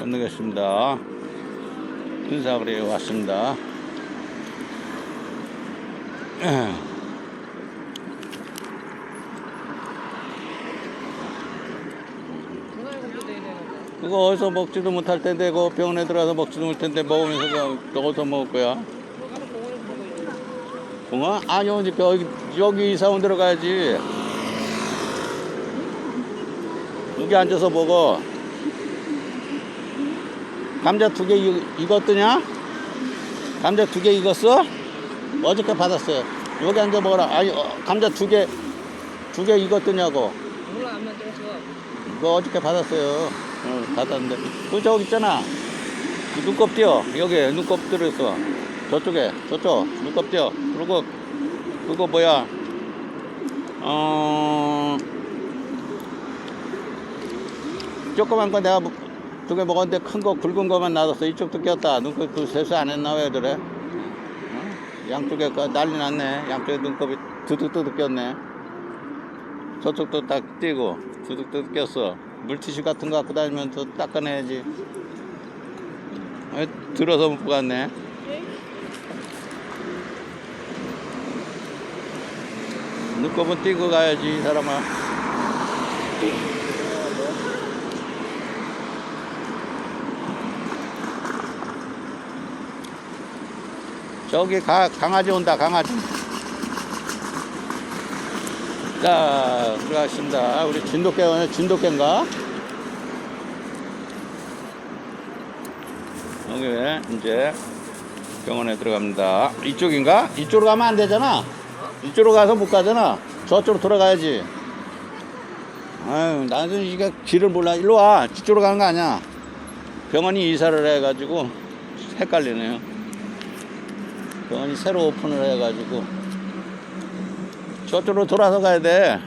건너겠습니다. 인사그리에 왔습니다. 그거 어디서 먹지도 못할 텐데, 그 병원에 들어가서 먹지도 못할 텐데, 먹으면서 어디서 먹을 거야? 공원? 아니, 여기, 여기, 여기 이사 온 데로 가야지. 여기 앉아서 먹어. 감자 두 개 익었더냐? 감자 두 개 익었어? 어저께 받았어요. 여기 앉아 먹어라. 아니, 어, 감자 두 개, 두 개 익었더냐고. 몰라 안 만들어서 그거 어저께 받았어요. 어, 받았는데. 그 저기 있잖아. 그 눈곱 띄어. 여기 눈곱 들어있어. 저쪽에, 저쪽. 눈곱 띄어. 그리고, 그거 뭐야. 어, 조그만 거 내가 두 개 먹었는데 큰 거 굵은 거만 놔뒀어. 이쪽도 꼈다. 눈곱 그 세수 안 했나 왜 그래? 어? 양쪽에 그 난리 났네. 양쪽에 눈곱이 두둑두둑 꼈네. 저쪽도 딱 띄고 두둑두둑 꼈어. 물티슈 같은 거 갖고 다니면 또 닦아내야지. 아, 들어서 못 갔네. 눈곱은 띄고 가야지 이 사람아. 저기 가, 강아지 온다 강아지. 자, 들어가겠습니다. 우리 진돗개 진돗개인가? 여기 이제 병원에 들어갑니다. 이쪽인가? 이쪽으로 가면 안 되잖아. 이쪽으로 가서 못 가잖아. 저쪽으로 돌아가야지. 아유, 나는 이게 길을 몰라. 일로 와. 이쪽으로 가는 거 아니야. 병원이 이사를 해가지고 헷갈리네요. 병원이 새로 오픈을 해가지고 저쪽으로 돌아서 가야 돼.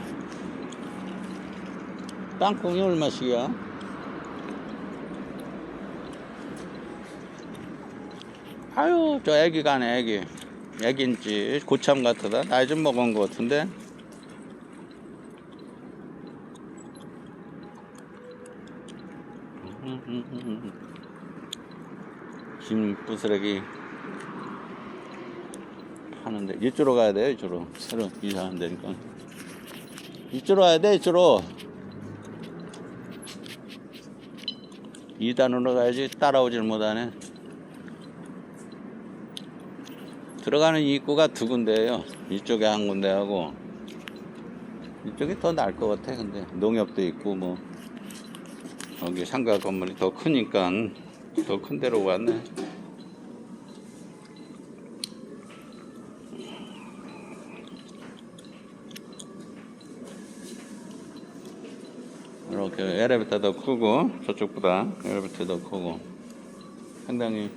땅콩이 얼마씩이야? 아유, 저 애기 가네, 애기. 애기인지 고참 같다. 나이 좀 먹은 것 같은데. 김 부스러기 하는데 이쪽으로 가야 돼요 이쪽으로. 새로 이사하면 되니까. 이쪽으로 가야 돼 이쪽으로. 2단으로 가야지 따라오질 못하네. 들어가는 입구가 두 군데예요. 이쪽에 한 군데 하고. 이쪽이 더 나을 것 같아 근데. 농협도 있고 뭐. 여기 상가 건물이 더 크니까 더 큰 데로 왔네 이렇게 엘리베이터도 크고 저쪽보다 엘리베이터도 크고 상당히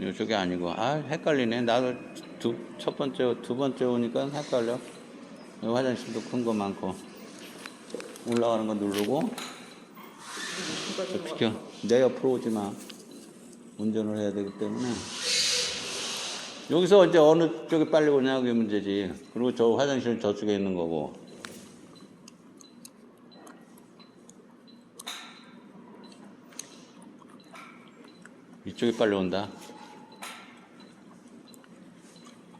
이쪽이 아니고. 아 헷갈리네. 나도 두, 첫 번째 두 번째 오니까 헷갈려. 화장실도 큰 거 많고 올라가는 거 누르고 저 비켜. 내 옆으로 오지 마. 운전을 해야 되기 때문에. 여기서 이제 어느 쪽이 빨리 오냐 그게 문제지. 그리고 저 화장실은 저쪽에 있는 거고 이쪽이 빨리 온다.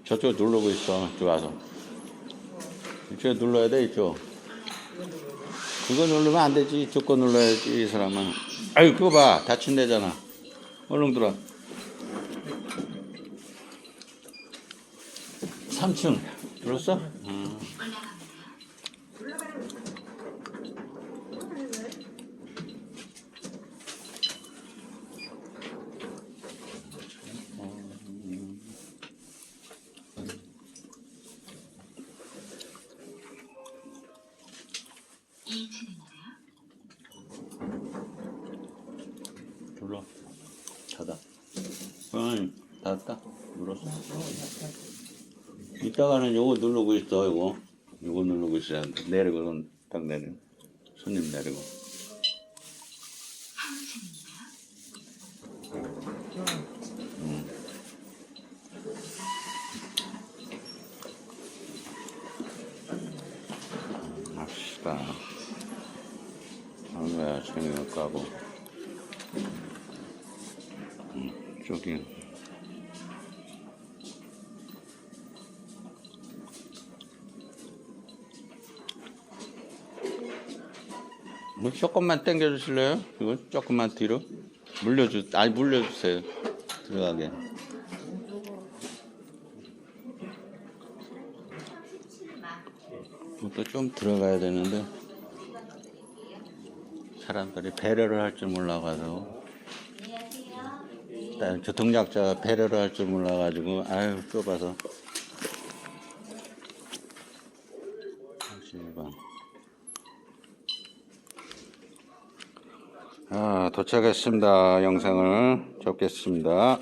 저쪽 누르고 있어. 이쪽 와서. 이쪽에 눌러야 돼, 이쪽. 그거 누르면 안 되지. 이쪽 거 눌러야지, 이 사람은. 아유, 그거 봐. 다친대잖아. 얼른 들어. 3층. 들었어? 응. 눌러. 닫아. 응, 닫았다. 눌렀어. 이따가는 요거 누르고 있어, 이거. 요거 누르고 있어야 돼. 내리고, 손 딱 내리고. 손님 내리고. 응. 합시다. 아, 왜 재미없고 하고. 이쪽이. 뭐 조금만 당겨 주실래요? 이거 조금만 뒤로? 물려주 아니 물려주세요. 들어가게. 이것도 좀 들어가야 되는데. 사람들이 배려를 할 줄 몰라가지고 교통약자가 배려를 할 줄 몰라가지고 아유 좁아서 32번 아, 도착했습니다. 영상을 접겠습니다.